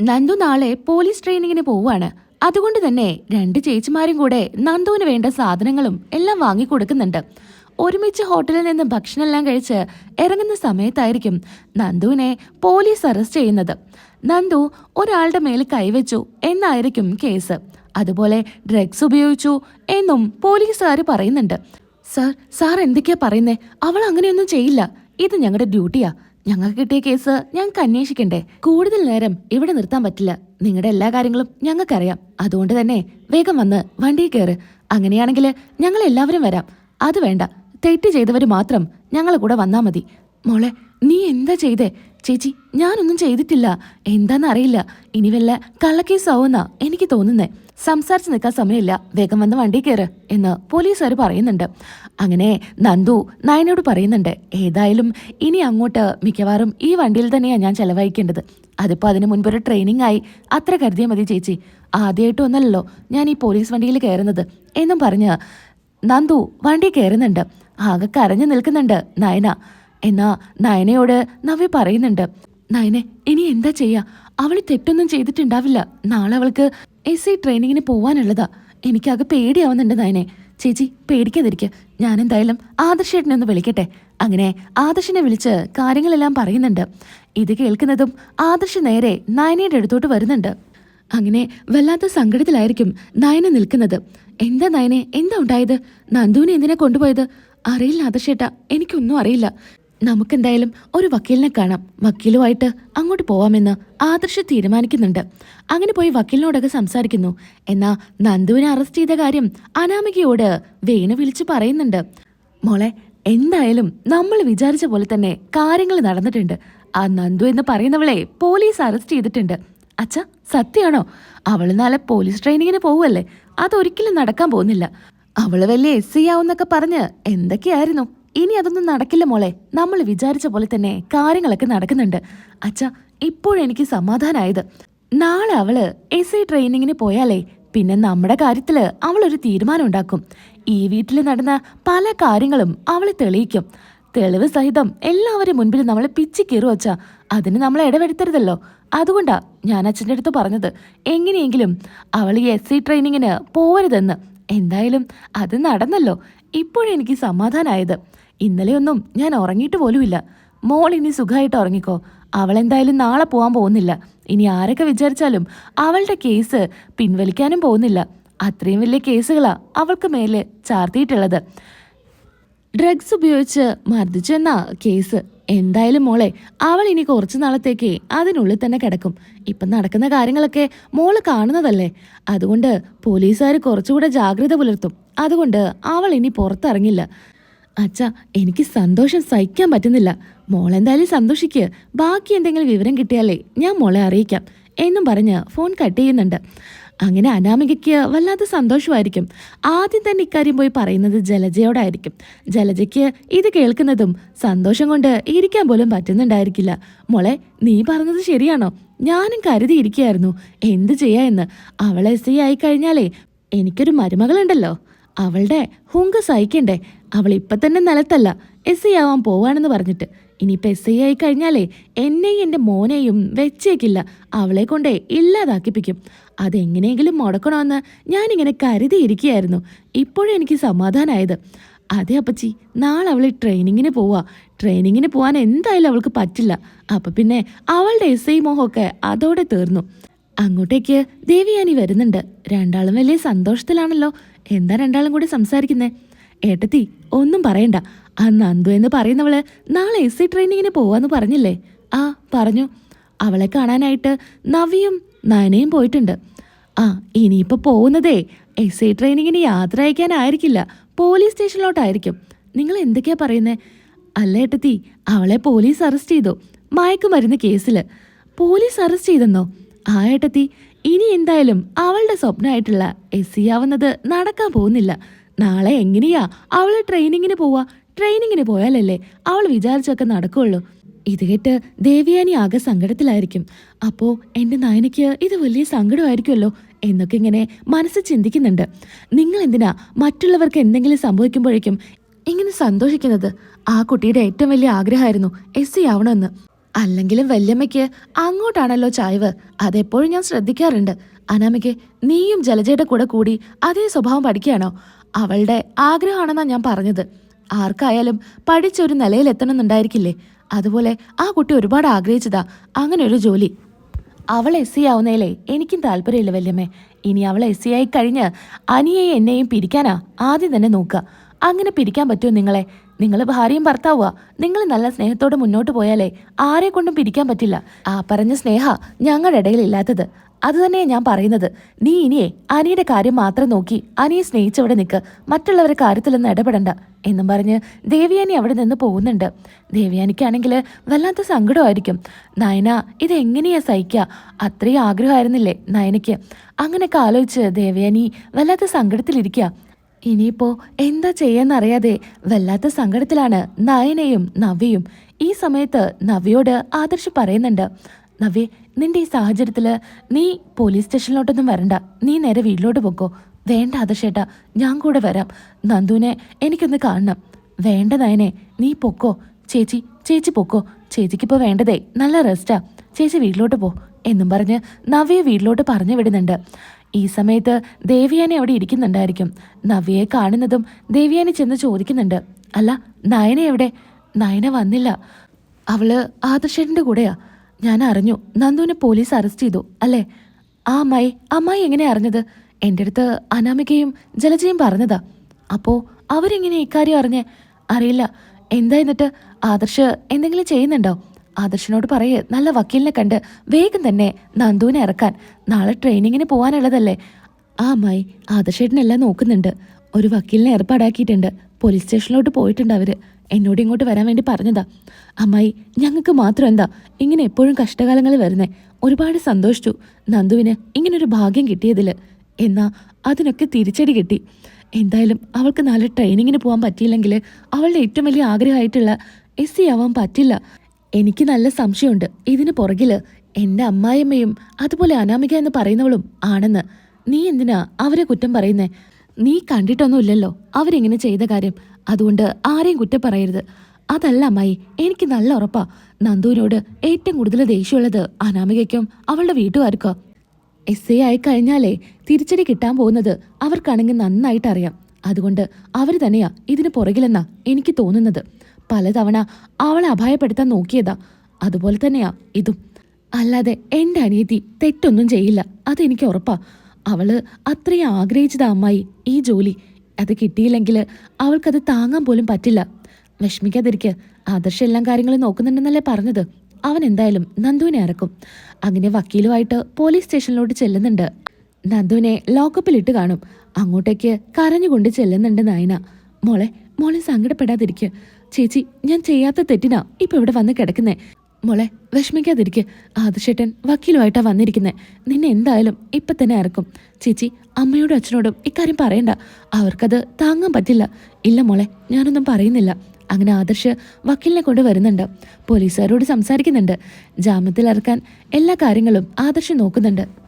നന്ദു നാളെ പോലീസ് ട്രെയിനിങ്ങിന് പോവാണ് അതുകൊണ്ട് തന്നെ രണ്ട് ചേച്ചിമാരും കൂടെ നന്ദുവിന് വേണ്ട സാധനങ്ങളും എല്ലാം വാങ്ങിക്കൊടുക്കുന്നുണ്ട്. ഒരുമിച്ച് ഹോട്ടലിൽ നിന്ന് ഭക്ഷണമെല്ലാം കഴിച്ച് ഇറങ്ങുന്ന സമയത്തായിരിക്കും നന്ദുവിനെ പോലീസ് അറസ്റ്റ് ചെയ്യുന്നത്. നന്ദു ഒരാളുടെ മേൽ കൈവച്ചു എന്നായിരിക്കും കേസ്. അതുപോലെ ഡ്രഗ്സ് ഉപയോഗിച്ചു എന്നും പോലീസുകാർ പറയുന്നുണ്ട്. സർ സാർ എന്തൊക്കെയാ പറയുന്നേ? അവൾ അങ്ങനെയൊന്നും ചെയ്യില്ല. ഇത് ഞങ്ങളുടെ ഡ്യൂട്ടിയാ. ഞങ്ങൾക്ക് കിട്ടിയ കേസ് ഞങ്ങൾക്ക് അന്വേഷിക്കണ്ടേ? കൂടുതൽ നേരം ഇവിടെ നിർത്താൻ പറ്റില്ല. നിങ്ങളുടെ എല്ലാ കാര്യങ്ങളും ഞങ്ങൾക്കറിയാം. അതുകൊണ്ട് തന്നെ വേഗം വന്ന് വണ്ടിയിൽ കയറ്. അങ്ങനെയാണെങ്കിൽ ഞങ്ങൾ എല്ലാവരും വരാം. അത് വേണ്ട. തെറ്റ് ചെയ്തവർ മാത്രം ഞങ്ങളെ കൂടെ വന്നാൽ മതി. മോളെ നീ എന്താ ചെയ്തേ? ചേച്ചി ഞാനൊന്നും ചെയ്തിട്ടില്ല. എന്താണെന്നറിയില്ല ഇനി വല്ല കള്ളക്കേസാവുന്നാ എനിക്ക് തോന്നുന്നേ. സംസാരിച്ച് നിൽക്കാൻ സമയമില്ല. വേഗം വന്ന് വണ്ടി കയറ് എന്ന് പോലീസുകാർ പറയുന്നുണ്ട്. അങ്ങനെ നന്ദു നയനോട് പറയുന്നുണ്ട്. ഏതായാലും ഇനി അങ്ങോട്ട് മിക്കവാറും ഈ വണ്ടിയിൽ തന്നെയാണ് ഞാൻ ചെലവഴിക്കേണ്ടത്. അതിപ്പോൾ അതിന് മുൻപൊരു ട്രെയിനിങ് ആയി. അത്ര കരുതിയാൽ മതി ചേച്ചി. ആദ്യമായിട്ടൊന്നല്ലോ ഞാൻ ഈ പോലീസ് വണ്ടിയിൽ കയറുന്നത് എന്നും പറഞ്ഞ് നന്ദു വണ്ടി കയറുന്നുണ്ട്. ആകെ കരഞ്ഞു നിൽക്കുന്നുണ്ട് നയന. എന്നാ നയനയോട് നവ്യ പറയുന്നുണ്ട് നയനെ ഇനി എന്താ ചെയ്യാ? അവൾ തെറ്റൊന്നും ചെയ്തിട്ടുണ്ടാവില്ല. നാളെ അവൾക്ക് എസ് ഐ ട്രെയിനിങ്ങിന് പോവാനുള്ളതാ. എനിക്കാകെ പേടിയാവുന്നുണ്ട് നയനെ. ചേച്ചി പേടിക്കാതിരിക്കുക ഞാൻ എന്തായാലും ആദർശേട്ടനെ ഒന്ന് വിളിക്കട്ടെ. അങ്ങനെ ആദർശിനെ വിളിച്ച് കാര്യങ്ങളെല്ലാം പറയുന്നുണ്ട്. ഇത് കേൾക്കുന്നതും ആദർശ് നേരെ നയനയുടെ അടുത്തോട്ട് വരുന്നുണ്ട്. അങ്ങനെ വല്ലാത്ത സങ്കടത്തിലായിരിക്കും നയന നിൽക്കുന്നത്. എന്താ നയനെ? എന്താ ഉണ്ടായത്? നന്ദുവിനെ എന്തിനാ കൊണ്ടുപോയത്? അറിയില്ല ആദർശേട്ട. എനിക്കൊന്നും അറിയില്ല. നമുക്കെന്തായാലും ഒരു വക്കീലിനെ കാണാം. വക്കീലുമായിട്ട് അങ്ങോട്ട് പോവാമെന്ന് ആദർശ് തീരുമാനിക്കുന്നുണ്ട്. അങ്ങനെ പോയി വക്കീലിനോടൊക്കെ സംസാരിക്കുന്നു. എന്നാ നന്ദുവിനെ അറസ്റ്റ് ചെയ്ത കാര്യം അനാമികയോട് വേണു വിളിച്ച് പറയുന്നുണ്ട്. മോളെ എന്തായാലും നമ്മൾ വിചാരിച്ച പോലെ തന്നെ കാര്യങ്ങൾ നടന്നിട്ടുണ്ട്. ആ നന്ദു എന്ന് പറയുന്നവളെ പോലീസ് അറസ്റ്റ് ചെയ്തിട്ടുണ്ട്. അച്ഛ സത്യമാണോ അവൾ നാളെ പോലീസ് ട്രെയിനിങ്ങിന് പോവുമല്ലേ അതൊരിക്കലും നടക്കാൻ പോകുന്നില്ല. അവൾ വലിയ എസ് സി ആവുന്നൊക്കെ പറഞ്ഞ് എന്തൊക്കെയായിരുന്നു? ഇനി അതൊന്നും നടക്കില്ല മോളെ. നമ്മൾ വിചാരിച്ച പോലെ തന്നെ കാര്യങ്ങളൊക്കെ നടക്കുന്നുണ്ട്. അച്ഛ ഇപ്പോഴെനിക്ക് സമാധാനമായത് നാളെ അവൾ എസ് ഐ ട്രെയിനിങ്ങിന് പോയാലേ പിന്നെ നമ്മുടെ കാര്യത്തിൽ അവളൊരു തീരുമാനം ഉണ്ടാക്കും ഈ വീട്ടിൽ നടന്ന പല കാര്യങ്ങളും അവൾ തെളിയിക്കും. തെളിവ് സഹിതം എല്ലാവരും മുൻപിൽ നമ്മളെ പിച്ചി കീറു വച്ചാ അതിന് നമ്മൾ ഇടവെടുത്തരുതല്ലോ അതുകൊണ്ടാ ഞാൻ അച്ഛന്റെ അടുത്ത് പറഞ്ഞത്. എങ്ങനെയെങ്കിലും അവൾ ഈ എസ് സി ട്രെയിനിങ്ങിന് പോവരുതെന്ന്. എന്തായാലും അത് നടന്നല്ലോ. ഇപ്പോഴെനിക്ക് സമാധാനായത്. ഇന്നലെയൊന്നും ഞാൻ ഉറങ്ങിയിട്ട് പോലുമില്ല. മോൾ ഇനി സുഖമായിട്ട് ഉറങ്ങിക്കോ. അവൾ എന്തായാലും നാളെ പോകാൻ പോകുന്നില്ല. ഇനി ആരൊക്കെ വിചാരിച്ചാലും അവളുടെ കേസ് പിൻവലിക്കാനും പോകുന്നില്ല. അത്രയും വലിയ കേസുകളാ അവൾക്ക് മേലെ ചാർത്തിയിട്ടുള്ളത്. ഡ്രഗ്സ് ഉപയോഗിച്ച് മർദ്ദിച്ചു എന്ന കേസ്. എന്തായാലും മോളെ അവൾ ഇനി കുറച്ചു നാളത്തേക്ക് അതിനുള്ളിൽ തന്നെ കിടക്കും. ഇപ്പം നടക്കുന്ന കാര്യങ്ങളൊക്കെ മോൾ കാണുന്നതല്ലേ? അതുകൊണ്ട് പോലീസുകാർ കുറച്ചുകൂടെ ജാഗ്രത പുലർത്തും. അതുകൊണ്ട് അവൾ ഇനി പുറത്തിറങ്ങില്ല. അച്ഛ എനിക്ക് സന്തോഷം സഹിക്കാൻ പറ്റുന്നില്ല. മോളെന്തായാലും സന്തോഷിക്കുക ബാക്കി എന്തെങ്കിലും വിവരം കിട്ടിയാലേ ഞാൻ മോളെ അറിയിക്കാം. എന്നും പറഞ്ഞ് ഫോൺ കട്ട് ചെയ്യുന്നുണ്ട്. അങ്ങനെ അനാമികയ്ക്ക് വല്ലാത്ത സന്തോഷമായിരിക്കും. ആദ്യം തന്നെ ഇക്കാര്യം പോയി പറയുന്നത് ജലജയോടായിരിക്കും. ജലജയ്ക്ക് ഇത് കേൾക്കുന്നതും സന്തോഷം കൊണ്ട് ഇരിക്കാൻ പോലും പറ്റുന്നുണ്ടായിരിക്കില്ല. മോളെ നീ പറഞ്ഞത് ശരിയാണോ? ഞാനും കരുതിയിരിക്കുകയായിരുന്നു. എന്ത് ചെയ്യാ എന്ന്. അവൾ എസ് ഐ ആയി കഴിഞ്ഞാലേ എനിക്കൊരു മരുമകളുണ്ടല്ലോ. അവളുടെ ഹുങ്ക സഹിക്കണ്ടേ. അവൾ ഇപ്പൊ തന്നെ നിലത്തല്ല. എസ് ഐ ആവാൻ പോവാണെന്ന് പറഞ്ഞിട്ട്. ഇനിയിപ്പോൾ എസ് ഐ ആയി കഴിഞ്ഞാലേ എന്നെയും എന്റെ മോനെയും വെച്ചേക്കില്ല. അവളെ കൊണ്ടേ ഇല്ലാതാക്കിപ്പിക്കും. അതെങ്ങനെയെങ്കിലും മുടക്കണമെന്ന് ഞാനിങ്ങനെ കരുതിയിരിക്കുകയായിരുന്നു. ഇപ്പോഴും എനിക്ക് സമാധാനമായത് അതെ അപ്പച്ചി നാളെ അവൾ ട്രെയിനിങ്ങിന് പോവാ. ട്രെയിനിങ്ങിന് പോകാൻ എന്തായാലും അവൾക്ക് പറ്റില്ല. അപ്പൊ പിന്നെ അവളുടെ എസ് ഐ മോഹമൊക്കെ അതോടെ തീർന്നു. അങ്ങോട്ടേക്ക് ദേവിയാനി വരുന്നുണ്ട്. രണ്ടാളും വലിയ സന്തോഷത്തിലാണല്ലോ. എന്താ രണ്ടാളും കൂടി സംസാരിക്കുന്നേ? ഏട്ടത്തി ഒന്നും പറയണ്ട. ആ നന്ദു എന്ന് പറയുന്നവൾ നാളെ എസ് സി ട്രെയിനിങ്ങിന് പോവാന്ന് പറഞ്ഞില്ലേ? ആ പറഞ്ഞു. അവളെ കാണാനായിട്ട് നവിയും നയനയും പോയിട്ടുണ്ട്. ആ ഇനിയിപ്പോൾ പോകുന്നതേ എസ് ഐ ട്രെയിനിങ്ങിന് യാത്ര അയക്കാനായിരിക്കില്ല. പോലീസ് സ്റ്റേഷനിലോട്ടായിരിക്കും. നിങ്ങൾ എന്തൊക്കെയാ പറയുന്നേ? അല്ല ഏട്ടത്തി അവളെ പോലീസ് അറസ്റ്റ് ചെയ്തു. മയക്കുമരുന്ന് കേസിൽ പോലീസ് അറസ്റ്റ് ചെയ്തെന്നോ? ആ ഏട്ടത്തി ഇനി എന്തായാലും അവളുടെ സ്വപ്നമായിട്ടുള്ള എസ് സി ആവുന്നത് നടക്കാൻ പോകുന്നില്ല. നാളെ എങ്ങനെയാ? അവൾ ട്രെയിനിങ്ങിന് പോവാ. ട്രെയിനിങ്ങിന് പോയാലല്ലേ അവൾ വിചാരിച്ചൊക്കെ നടക്കുള്ളൂ. ഇത് കേട്ട് ദേവിയാനി ആകെ സങ്കടത്തിലായിരിക്കും. അപ്പോ എന്റെ നയനയ്ക്ക് ഇത് വലിയ സങ്കടമായിരിക്കുമല്ലോ എന്നൊക്കെ ഇങ്ങനെ മനസ്സ് ചിന്തിക്കുന്നുണ്ട്. നിങ്ങൾ എന്തിനാ മറ്റുള്ളവർക്ക് എന്തെങ്കിലും സംഭവിക്കുമ്പോഴേക്കും ഇങ്ങനെ സന്തോഷിക്കുന്നത്? ആ കുട്ടിയുടെ ഏറ്റവും വലിയ ആഗ്രഹമായിരുന്നു എസ് സി ആവണമെന്ന്. അല്ലെങ്കിലും വല്യമ്മയ്ക്ക് അങ്ങോട്ടാണല്ലോ ചായവ്. അതെപ്പോഴും ഞാൻ ശ്രദ്ധിക്കാറുണ്ട്. അനാമിക്ക് നീയും ജലജയുടെ കൂടെ കൂടി അതേ സ്വഭാവം പഠിക്കുകയാണോ? അവളുടെ ആഗ്രഹമാണെന്നാ ഞാൻ പറഞ്ഞത്. ആർക്കായാലും പഠിച്ചൊരു നിലയിലെത്തണമെന്നുണ്ടായിരിക്കില്ലേ അതുപോലെ ആ കുട്ടി ഒരുപാട് ആഗ്രഹിച്ചതാ. അങ്ങനെ ഒരു ജോലി. അവൾ എസ് സി ആവുന്നതിലേ എനിക്കും താല്പര്യമില്ല വല്യമ്മേ. ഇനി അവൾ എസ് സി ആയി കഴിഞ്ഞ് അനിയെയും എന്നെയും പിരിക്കാനാ ആദ്യം തന്നെ നോക്കുക. അങ്ങനെ പിരിക്കാൻ പറ്റുമോ നിങ്ങളെ? നിങ്ങൾ ഭാര്യയും ഭർത്താവുക നിങ്ങൾ നല്ല സ്നേഹത്തോടെ മുന്നോട്ട് പോയാലേ ആരെ കൊണ്ടും പിരിക്കാൻ പറ്റില്ല. ആ പറഞ്ഞ സ്നേഹ ഞങ്ങളുടെ ഇടയിൽ ഇല്ലാത്തത്. അത് തന്നെയാണ് ഞാൻ പറയുന്നത്. നീ ഇനിയേ അനിയുടെ കാര്യം മാത്രം നോക്കി അനിയെ സ്നേഹിച്ചവിടെ നിൽക്ക് മറ്റുള്ളവരുടെ കാര്യത്തിലൊന്നും ഇടപെടണ്ട എന്നും പറഞ്ഞ് ദേവിയാനി അവിടെ നിന്ന് പോകുന്നുണ്ട്. ദേവിയാനിക്കാണെങ്കിൽ വല്ലാത്ത സങ്കടമായിരിക്കും. നയന ഇതെങ്ങനെയാ സഹിക്കുക അത്രയും ആഗ്രഹമായിരുന്നില്ലേ നയനയ്ക്ക്? അങ്ങനെയൊക്കെ ആലോചിച്ച് ദേവയാനി വല്ലാത്ത സങ്കടത്തിലിരിക്കുക ഇനിയിപ്പോ എന്താ ചെയ്യാന്നറിയാതെ വല്ലാത്ത സങ്കടത്തിലാണ് നയനയും നവ്യയും. ഈ സമയത്ത് നവ്യയോട് ആദർശ് പറയുന്നുണ്ട് നവ്യ നിന്റെ ഈ സാഹചര്യത്തിൽ നീ പോലീസ് സ്റ്റേഷനിലോട്ടൊന്നും വരണ്ട. നീ നേരെ വീട്ടിലോട്ട് പോക്കോ. വേണ്ട ആദർശേട്ടാ ഞാൻ കൂടെ വരാം. നന്ദുവിനെ എനിക്കൊന്ന് കാണണം. വേണ്ട നയനെ നീ പൊക്കോ. ചേച്ചി ചേച്ചി പൊക്കോ. ചേച്ചിക്കിപ്പോ വേണ്ടതേ നല്ല റെസ്റ്റാ ചേച്ചി വീട്ടിലോട്ട് പോ എന്നും പറഞ്ഞ് നവ്യെ വീട്ടിലോട്ട് പറഞ്ഞു വിടുന്നുണ്ട്. ഈ സമയത്ത് ദേവിയാനി അവിടെ ഇരിക്കുന്നുണ്ടായിരിക്കും. നവ്യയെ കാണുന്നതും ദേവിയാനി ചെന്ന് ചോദിക്കുന്നുണ്ട്. അല്ല നയന എവിടെ? നയന വന്നില്ല. അവൾ ആദർശന്റെ കൂടെയാ. ഞാൻ അറിഞ്ഞു. നന്ദുവിനെ പോലീസ് അറസ്റ്റ് ചെയ്തു. അല്ലേ? ആ അമ്മായി. അമ്മായി എങ്ങനെ അറിഞ്ഞത്? എന്റെ അടുത്ത് അനാമികയും ജലജയും പറഞ്ഞതാ. അപ്പോ അവരെങ്ങനെ ഇക്കാര്യം അറിഞ്ഞേ? അറിയില്ല. എന്താ എന്നിട്ട്? ആദർശ് എന്തെങ്കിലും ചെയ്യുന്നുണ്ടോ? ആദർശിനോട് പറയേ. നല്ല വക്കീലിനെ കണ്ട് വേഗം തന്നെ നന്ദുവിനെ ഇറക്കാൻ. നാളെ ട്രെയിനിങ്ങിന് പോകാനുള്ളതല്ലേ ആ അമ്മായി ആദർശേട്ടനെല്ലാം നോക്കുന്നുണ്ട്. ഒരു വക്കീലിനെ ഏർപ്പാടാക്കിയിട്ടുണ്ട്. പോലീസ് സ്റ്റേഷനിലോട്ട് പോയിട്ടുണ്ട് അവർ. എന്നോട് ഇങ്ങോട്ട് വരാൻ വേണ്ടി പറഞ്ഞതാ. അമ്മായി ഞങ്ങൾക്ക് മാത്രം എന്താ? ഇങ്ങനെ എപ്പോഴും കഷ്ടകാലങ്ങൾ വരുന്നേ. ഒരുപാട് സന്തോഷിച്ചു നന്ദുവിന് ഇങ്ങനൊരു ഭാഗ്യം കിട്ടിയതിൽ എന്നാ അതിനൊക്കെ തിരിച്ചടി കിട്ടി. എന്തായാലും അവൾക്ക് നാളെ ട്രെയിനിങ്ങിന് പോകാൻ പറ്റിയില്ലെങ്കിൽ അവളുടെ ഏറ്റവും വലിയ ആഗ്രഹമായിട്ടുള്ള എസ് സി ആവാൻ പറ്റില്ല. എനിക്ക് നല്ല സംശയമുണ്ട്. ഇതിന് പുറകിൽ എന്റെ അമ്മായിയമ്മയും അതുപോലെ അനാമിക എന്ന് പറയുന്നവളും ആണെന്ന്. നീ എന്തിനാ അവരെ കുറ്റം പറയുന്നേ? നീ കണ്ടിട്ടൊന്നുമില്ലല്ലോ അവരെങ്ങനെ ചെയ്ത കാര്യം. അതുകൊണ്ട് ആരെയും കുറ്റം പറയരുത്. അതല്ല അമ്മായി എനിക്ക് നല്ല ഉറപ്പാ. നന്ദുവിനോട് ഏറ്റവും കൂടുതൽ ദേഷ്യമുള്ളത് അനാമികയ്ക്കും അവളുടെ വീട്ടുകാർക്കോ. എസ് ഐ ആയി കഴിഞ്ഞാലേ തിരിച്ചടി കിട്ടാൻ പോകുന്നത് അവർക്കാണെങ്കിൽ നന്നായിട്ട് അറിയാം അതുകൊണ്ട് അവർ തന്നെയാ ഇതിന് പുറകിലെന്നാ എനിക്ക് തോന്നുന്നത്. പലതവണ അവളെ അഭയപ്പെടുത്താൻ നോക്കിയതാ. അതുപോലെ തന്നെയാ ഇതും. അല്ലാതെ എന്റെ അനിയത്തി തെറ്റൊന്നും ചെയ്യില്ല. അതെനിക്ക് ഉറപ്പാ. അവൾ അത്രയും ആഗ്രഹിച്ചതാ അമ്മായി ഈ ജോലി. അത് കിട്ടിയില്ലെങ്കിൽ അവൾക്കത് താങ്ങാൻ പോലും പറ്റില്ല. വിഷമിക്കാതിരിക്കുക ആദർശ എല്ലാം കാര്യങ്ങളും നോക്കുന്നുണ്ടെന്നല്ലേ പറഞ്ഞത്. അവൻ എന്തായാലും നന്ദുവിനെ ഇറക്കും അങ്ങനെ വക്കീലുമായിട്ട് പോലീസ് സ്റ്റേഷനിലോട്ട് ചെല്ലുന്നുണ്ട്. നന്ദുവിനെ ലോക്കപ്പിലിട്ട് കാണും. അങ്ങോട്ടേക്ക് കരഞ്ഞുകൊണ്ട് ചെല്ലുന്നുണ്ട് നയന. മോളെ മോളെ സങ്കടപ്പെടാതിരിക്കുക ചേച്ചി ഞാൻ ചെയ്യാത്ത തെറ്റിനാ ഇപ്പൊ ഇവിടെ വന്ന് കിടക്കുന്നേ. മോളെ വിഷമിക്കാതിരിക്കെ. ആദർശേട്ടൻ വക്കീലുമായിട്ടാ വന്നിരിക്കുന്നേ. നിന്നെ എന്തായാലും ഇപ്പൊ തന്നെ ഇറക്കും ചേച്ചി അമ്മയോടും അച്ഛനോടും ഇക്കാര്യം പറയണ്ട. അവർക്കത് താങ്ങാൻ പറ്റില്ല. ഇല്ല മോളെ ഞാനൊന്നും പറയുന്നില്ല. അങ്ങനെ ആദർശ് വക്കീലിനെ കൊണ്ട് വരുന്നുണ്ട്. പോലീസുകാരോട് സംസാരിക്കുന്നുണ്ട്. ജാമ്യത്തിൽ ഇറക്കാൻ എല്ലാ കാര്യങ്ങളും ആദർശ് നോക്കുന്നുണ്ട്.